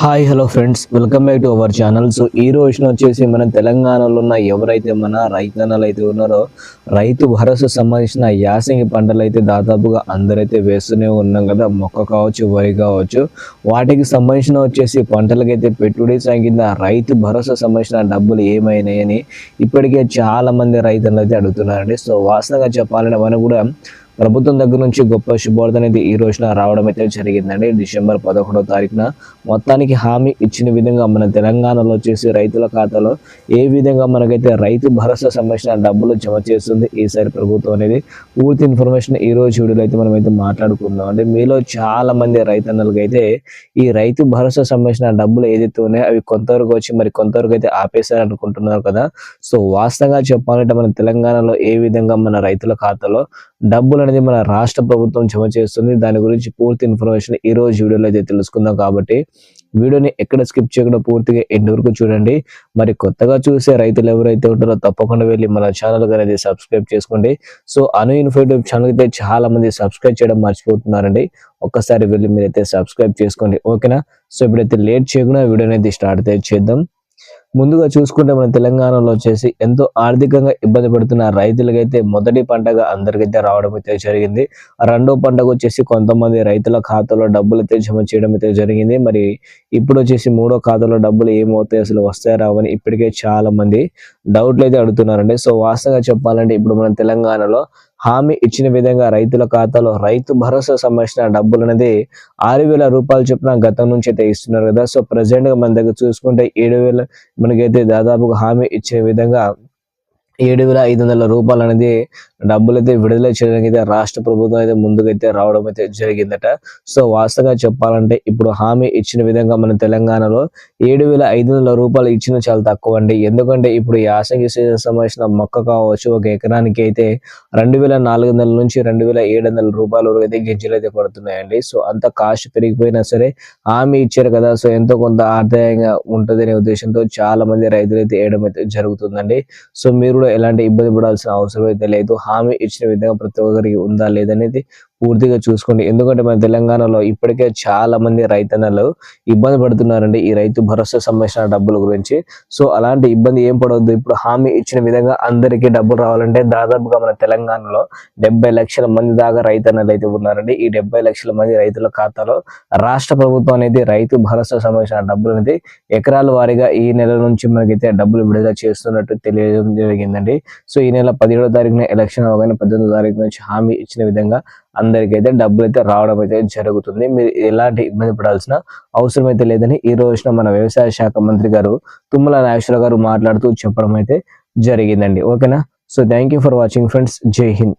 Hi hello friends welcome back to our channel so ఈ రోజున వచ్చేసి మన తెలంగాణలో ఉన్న ఎవరైతే మన రైతన్నలు అయితే ఉన్నారో రైతు భరోసా సంబంధించిన యాసంగి పంటలు అయితే దాదాపుగా అందరైతే వేస్తూనే ఉన్నాం కదా. మొక్క కావచ్చు వరి కావచ్చు. వాటికి సంబంధించిన వచ్చేసి పంటలకైతే పెట్టుబడి సాయం రైతు భరోసా సంబంధించిన డబ్బులు ఏమైనాయని ఇప్పటికే చాలామంది రైతులు అయితే అడుగుతున్నారండి. సో వాస్తవంగా చెప్పాలంటే మనం కూడా ప్రభుత్వం దగ్గర నుంచి గొప్ప శుభవార్త అనేది ఈ రోజున రావడం అయితే జరిగిందండి. డిసెంబర్ పదకొండవ తారీఖున మొత్తానికి హామీ ఇచ్చిన విధంగా మన తెలంగాణలో వచ్చేసి రైతుల ఖాతాలో ఏ విధంగా మనకైతే రైతు భరోసా సంబంధించిన డబ్బులు జమ చేస్తుంది ఈసారి ప్రభుత్వం అనేది పూర్తి ఇన్ఫర్మేషన్ ఈ రోజు వీడియోలో అయితే మనం అయితే మాట్లాడుకుందాం అంటే మీలో చాలా మంది రైతన్నలకి అయితే ఈ రైతు భరోసా సంబంధించిన డబ్బులు ఏదైతే ఉన్నాయో అవి కొంతవరకు వచ్చి మరి కొంతవరకు అయితే ఆపేశారు అనుకుంటున్నారు కదా. సో వాస్తవంగా చెప్పాలంటే మన తెలంగాణలో ఏ విధంగా మన రైతుల ఖాతాలో డబ్బులు అనేది మన రాష్ట్ర ప్రభుత్వం జమ చేస్తుంది. దాని గురించి పూర్తి ఇన్ఫర్మేషన్ ఈ రోజు వీడియోలో అయితే తెలుసుకుందాం కాబట్టి వీడియోని ఎక్కడ స్కిప్ చేయకుండా పూర్తిగా ఎండ్ వరకు చూడండి. మరి కొత్తగా చూసే రైతులు ఎవరైతే ఉంటారో తప్పకుండా వెళ్ళి మన ఛానల్ అనేది సబ్స్క్రైబ్ చేసుకోండి. సో అను ఇన్ఫోటివ్ ఛానల్ అయితే చాలా మంది సబ్స్క్రైబ్ చేయడం మర్చిపోతున్నారండి. ఒక్కసారి వెళ్ళి మీరైతే సబ్స్క్రైబ్ చేసుకోండి. ఓకేనా? సో ఇప్పుడైతే లేట్ చేయకుండా వీడియో అనేది స్టార్ట్ అయితే చేద్దాం. ముందుగా చూసుకుంటే మన తెలంగాణలో వచ్చేసి ఎంతో ఆర్థికంగా ఇబ్బంది పడుతున్న రైతులకైతే మొదటి పంటగా అందరికైతే రావడం అయితే జరిగింది. రెండో పంటకు వచ్చేసి కొంతమంది రైతుల ఖాతాలో డబ్బులు అయితే జమ చేయడం అయితే జరిగింది. మరి ఇప్పుడు వచ్చేసి మూడో ఖాతాలో డబ్బులు ఏమవుతాయి అసలు వస్తాయి రావని ఇప్పటికే చాలా మంది డౌట్లు అయితే అడుగుతున్నారండి. సో వాస్తవంగా చెప్పాలంటే ఇప్పుడు మన తెలంగాణలో హామీ ఇచ్చిన విధంగా రైతుల ఖాతాలో రైతు భరోసా సంబంధించిన డబ్బులు అనేది ఆరు వేల రూపాయలు చొప్పున గతం నుంచి అయితే ఇస్తున్నారు కదా. సో ప్రజెంట్గా మన దగ్గర చూసుకుంటే ఏడు వేల మనకైతే దాదాపుగా హామీ ఇచ్చే విధంగా ఏడు వేల ఐదు వందల రూపాయలు అనేది డబ్బులు అయితే విడుదల చేయడానికి అయితే రాష్ట్ర ప్రభుత్వం అయితే ముందుకైతే రావడం అయితే జరిగిందట. సో వాస్తవంగా చెప్పాలంటే ఇప్పుడు హామీ ఇచ్చిన విధంగా మన తెలంగాణలో ఏడు వేల ఐదు వందల రూపాయలు ఇచ్చిన చాలా తక్కువ అండి ఎందుకంటే ఇప్పుడు యాసంగి సీజన్ సంబంధించిన మొక్క కావచ్చు ఒక ఎకరానికి అయితే రెండు వేల నాలుగు వందల నుంచి రెండు వేల ఏడు వందల రూపాయల వరకు అయితే గింజలు అయితే పడుతున్నాయండి. సో అంత కాస్ట్ పెరిగిపోయినా సరే హామీ ఇచ్చారు కదా సో ఎంతో కొంత ఆదాయంగా ఉంటుందనే ఉద్దేశంతో చాలా మంది రైతులు అయితే వేయడం అయితే జరుగుతుందండి. సో మీరు కూడా ఎలాంటి ఇబ్బంది పడాల్సిన అవసరం అయితే లేదు. హామీ ఇచ్చిన విధంగా ప్రతి ఒక్కరికి ఉందా లేదనేది పూర్తిగా చూసుకోండి. ఎందుకంటే మన తెలంగాణలో ఇప్పటికే చాలా మంది రైతన్నలు ఇబ్బంది పడుతున్నారండి ఈ రైతు భరోసా సంబంధించిన డబ్బుల గురించి. సో అలాంటి ఇబ్బంది ఏం పడవద్దు. ఇప్పుడు హామీ ఇచ్చిన విధంగా అందరికీ డబ్బులు రావాలంటే దాదాపుగా మన తెలంగాణలో డెబ్బై లక్షల మంది దాకా రైతన్నలు అయితే ఉన్నారండి. ఈ డెబ్బై లక్షల మంది రైతుల ఖాతాలో రాష్ట్ర ప్రభుత్వం అనేది రైతు భరోసా సంబంధించిన డబ్బులు అనేది ఎకరాల వారీగా ఈ నెల నుంచి మనకైతే డబ్బులు విడుదల చేస్తున్నట్టు తెలియజేయడం జరిగిందండి. సో ఈ నెల పదిహేడో తారీఖున ఎలక్షన్ అవగానే పద్దెనిమిదో తారీఖు నుంచి హామీ ఇచ్చిన విధంగా అందరికైతే డబ్బులు అయితే రావడం అయితే జరుగుతుంది. మీరు ఎలాంటి ఇబ్బంది పడాల్సిన అవసరం అయితే లేదని ఈ రోజున మన వ్యవసాయ శాఖ మంత్రి గారు తుమ్మల నాగేశ్వర గారు మాట్లాడుతూ చెప్పడం అయితే జరిగిందండి. ఓకేనా? So thank you for watching friends Jai Hind.